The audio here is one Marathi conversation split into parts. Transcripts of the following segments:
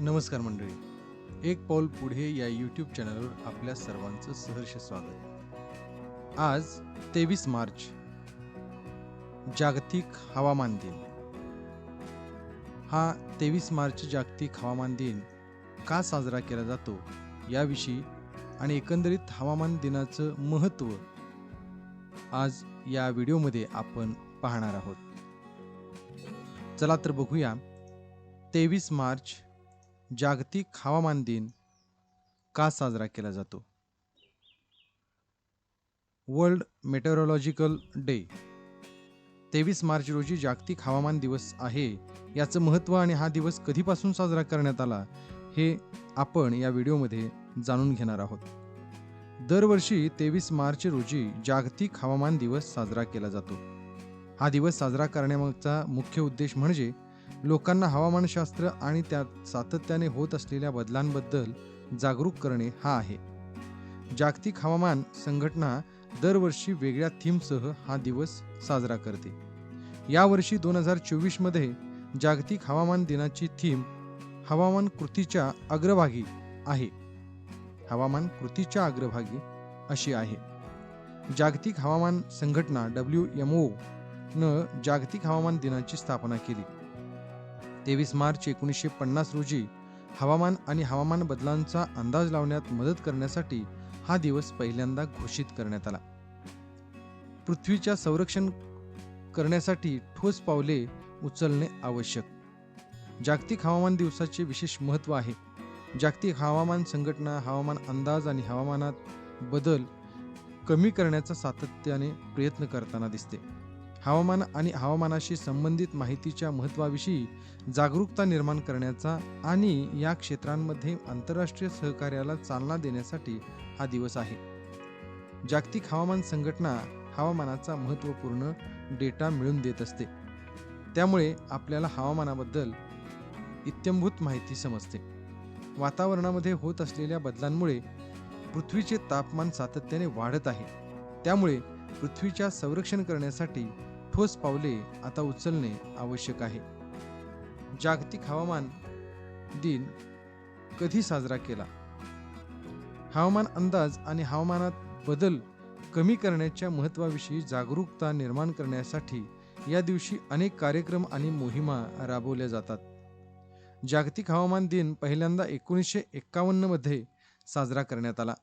नमस्कार मंडळी. एक पाऊल पुढे या यूट्यूब चॅनलवर आपल्या सर्वांचं सहर्ष स्वागत आज तेवीस मार्च जागतिक हवामान दिन. हा तेवीस मार्च जागतिक हवामान दिन का साजरा केला जातो याविषयी आणि एकंदरीत हवामान दिनाचं महत्त्व आज या व्हिडिओमध्ये आपण पाहणार आहोत. चला तर बघूया. तेवीस मार्च जागतिक हवामान दिन का साजरा केला जातो? World meteorological day. तेवीस मार्च रोजी जागतिक हवामान दिवस आहे. याचं महत्त्व आणि हा दिवस कधीपासून साजरा करण्यात आला हे आपण या व्हिडिओमध्ये जाणून घेणार आहोत. दरवर्षी तेवीस मार्च रोजी जागतिक हवामान दिवस साजरा केला जातो. हा दिवस साजरा करण्यामागचा मुख्य उद्देश म्हणजे लोकांना हवामानशास्त्र आणि त्यात सातत्याने होत असलेल्या बदलांबद्दल जागरूक करणे हा आहे. जागतिक हवामान संघटना दरवर्षी वेगळ्या थीमसह हा दिवस साजरा करते. यावर्षी दोन हजार चोवीसमध्ये जागतिक हवामान दिनाची थीम हवामान कृतीच्या अग्रभागी आहे. हवामान कृतीच्या अग्रभागी अशी आहे. जागतिक हवामान संघटना डब्ल्यू एम ओ न जागतिक हवामान दिनाची स्थापना केली. तेवीस मार्च एकोणीसशे पन्नास रोजी हवामान आणि हवामान बदलांचा अंदाज लावण्यात मदत करण्यासाठी हा दिवस पहिल्यांदा घोषित करण्यात आला. पृथ्वीच्या संरक्षण करण्यासाठी ठोस पावले उचलणे आवश्यक. जागतिक हवामान दिवसाचे विशेष महत्त्व आहे. जागतिक हवामान संघटना हवामान अंदाज आणि हवामानात बदल कमी करण्याचा सातत्याने प्रयत्न करताना दिसते. हवामान आणि हवामानाशी संबंधित माहितीच्या महत्त्वाविषयी जागरूकता निर्माण करण्याचा आणि या क्षेत्रांमध्ये आंतरराष्ट्रीय सहकार्याला चालना देण्यासाठी हा दिवस आहे. जागतिक हवामान संघटना हवामानाचा महत्त्वपूर्ण डेटा मिळवून देत असते. त्यामुळे आपल्याला हवामानाबद्दल इत्यंभूत माहिती समजते. वातावरणामध्ये होत असलेल्या बदलांमुळे पृथ्वीचे तापमान सातत्याने वाढत आहे. त्यामुळे पृथ्वीच्या संरक्षण करण्यासाठी ठोस पावले आता उचलणे आवश्यक आहे. जागतिक हवामान दिन कधी साजरा केला? हवामान अंदाज आणि हवामानात बदल कमी करण्याच्या महत्त्वाविषयी जागरूकता निर्माण करण्यासाठी या दिवशी अनेक कार्यक्रम आणि मोहिमा राबवल्या जातात. जागतिक हवामान दिन पहिल्यांदा एकोणीसशे एक्कावन्नमध्ये साजरा करण्यात आला.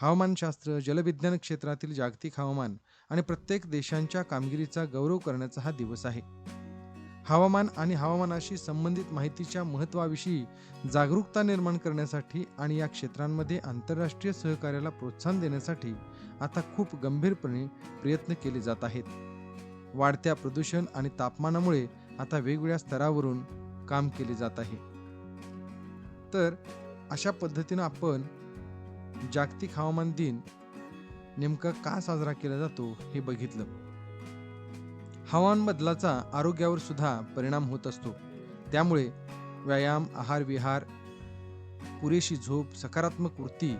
हवामानशास्त्र जलविज्ञान क्षेत्रातील जागतिक हवामान आणि प्रत्येक देशांच्या कामगिरीचा गौरव करण्याचा हा दिवस आहे. हवामान आणि हवामानाशी संबंधित माहितीच्या महत्त्वाविषयी जागरूकता निर्माण करण्यासाठी आणि या क्षेत्रांमध्ये आंतरराष्ट्रीय सहकार्याला प्रोत्साहन देण्यासाठी आता खूप गंभीरपणे प्रयत्न केले जात आहेत. वाढत्या प्रदूषण आणि तापमानामुळे आता वेगवेगळ्या स्तरावरून काम केले जात आहे. तर अशा पद्धतीनं आपण जागतिक हवामान दिन नेमका का साजरा केला जातो हे बघितलं. हवामान बदलाचा आरोग्यावर सुद्धा परिणाम होत असतो. त्यामुळे व्यायाम आहार विहार पुरेशी झोप सकारात्मक वृत्ती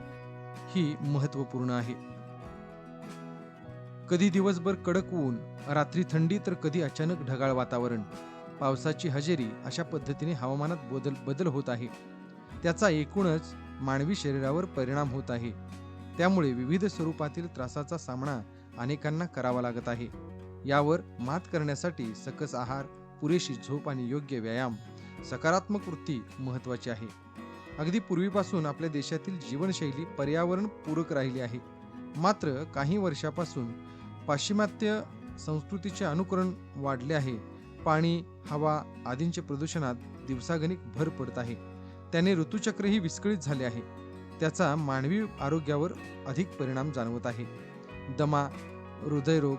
ही महत्त्वपूर्ण आहे. कधी दिवसभर कडक ऊन रात्री थंडी तर कधी अचानक ढगाळ वातावरण. पावसाची हजेरी अशा पद्धतीने हवामानात बदल बदल होत आहे. त्याचा एकूणच मानवी शरीरावर परिणाम होत आहे. त्यामुळे विविध स्वरूपातील त्रासाचा सामना अनेकांना करावा लागत आहे. यावर मात करण्यासाठी सकस आहार पुरेशी झोप आणि योग्य व्यायाम सकारात्मक वृत्ती महत्त्वाची आहे. अगदी पूर्वीपासून आपल्या देशातील जीवनशैली पर्यावरण पूरक राहिली आहे. मात्र काही वर्षापासून पाश्चिमात्य संस्कृतीचे अनुकरण वाढले आहे. पाणी हवा आदींचे प्रदूषणात दिवसागणिक भर पडत आहे. त्याने ऋतुचक्रही विस्कळीत झाले आहे. त्याचा मानवी आरोग्यावर अधिक परिणाम जाणवत आहे. दमा हृदयरोग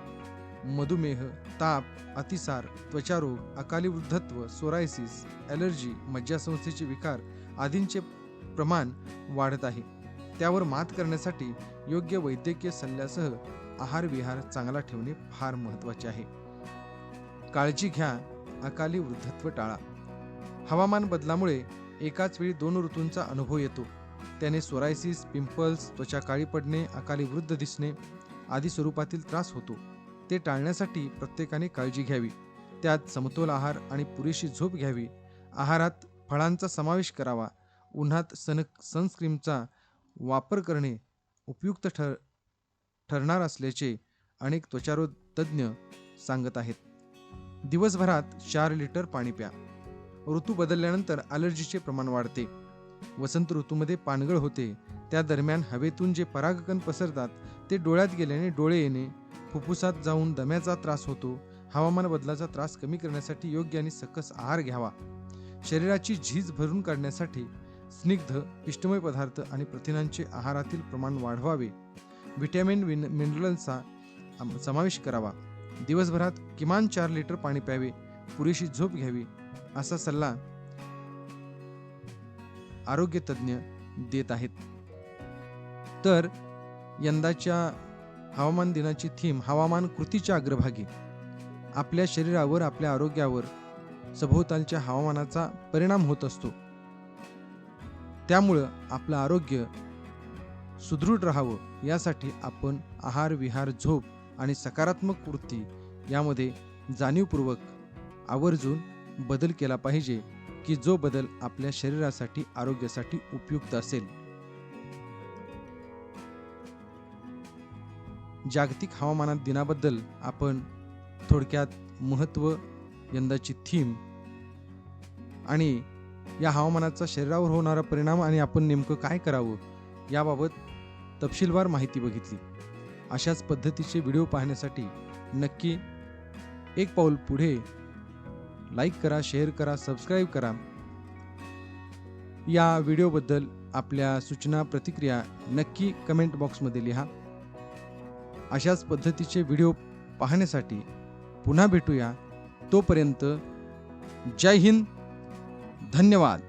मधुमेह ताप अतिसार त्वचारोग अकाली वृद्धत्व सोरायसिस ॲलर्जी मज्जासंस्थेचे विकार आदींचे प्रमाण वाढत आहे. त्यावर मात करण्यासाठी योग्य वैद्यकीय सल्ल्यासह आहार विहार चांगला ठेवणे फार महत्त्वाचे आहे. काळजी घ्या अकाली वृद्धत्व टाळा. हवामान बदलामुळे एकाच वेळी दोन ऋतूंचा अनुभव येतो. त्याने सोरायसिस पिंपल्स त्वचा काळी पडणे अकाली वृद्ध दिसणे आदी स्वरूपातील त्रास होतो. ते टाळण्यासाठी प्रत्येकाने काळजी घ्यावी. त्यात समतोल आहार आणि पुरेशी झोप घ्यावी. आहारात फळांचा समावेश करावा. उन्हात सन सनस्क्रीमचा वापर करणे उपयुक्त ठर ठरणार असल्याचे अनेक त्वचारोग तज्ज्ञ सांगत आहेत. दिवसभरात चार लिटर पाणी प्या. ऋतू बदलल्यानंतर अलर्जीचे प्रमाण वाढते. वसंत ऋतूमध्ये पानगळ होते. त्या दरम्यान हवेतून जे परागकण पसरतात ते डोळ्यात गेल्याने डोळे येणे फुफ्फुसात जाऊन दम्याचा त्रास होतो हवामान बदलाचा त्रास कमी करण्यासाठी योग्य आणि सकस आहार घ्यावा. शरीराची झीज भरून काढण्यासाठी स्निग्ध पिष्टमय पदार्थ आणि प्रथिनांचे आहारातील प्रमाण वाढवावे. व्हिटॅमिन विन मिनरल्सचा समावेश करावा. दिवसभरात किमान चार लिटर पाणी प्यावे. पुरेशी झोप घ्यावी. असा सल्ला आरोग्य तज्ज्ञ देत आहेत. तर यंदाच्या हवामान दिनाची थीम हवामान कृतीच्या अग्रभागी. आपल्या शरीरावर आपल्या आरोग्यावर सभोवतालच्या हवामानाचा परिणाम होत असतो. त्यामुळं आपलं आरोग्य सुदृढ राहावं यासाठी आपण आहार विहार झोप आणि सकारात्मक वृत्ती यामध्ये जाणीवपूर्वक आवर्जून बदल केला पाहिजे की जो बदल आपल्या शरीरासाठी आरोग्यासाठी उपयुक्त असेल. जागतिक हवामानात दिनाबद्दल आपण थोडक्यात महत्त्व यंदाची थीम आणि या हवामानाचा शरीरावर होणारा परिणाम आणि आपण नेमकं काय करावं याबाबत तपशीलवार माहिती बघितली. अशाच पद्धतीचे व्हिडिओ पाहण्यासाठी नक्की एक पाऊल पुढे लाईक करा शेअर करा सबस्क्राईब करा. या व्हिडिओबद्दल आपल्या सूचना प्रतिक्रिया नक्की कमेंट बॉक्समध्ये लिहा. अशाच पद्धतीचे व्हिडिओ पाहण्यासाठी पुन्हा भेटूया. तोपर्यंत जय हिंद. धन्यवाद.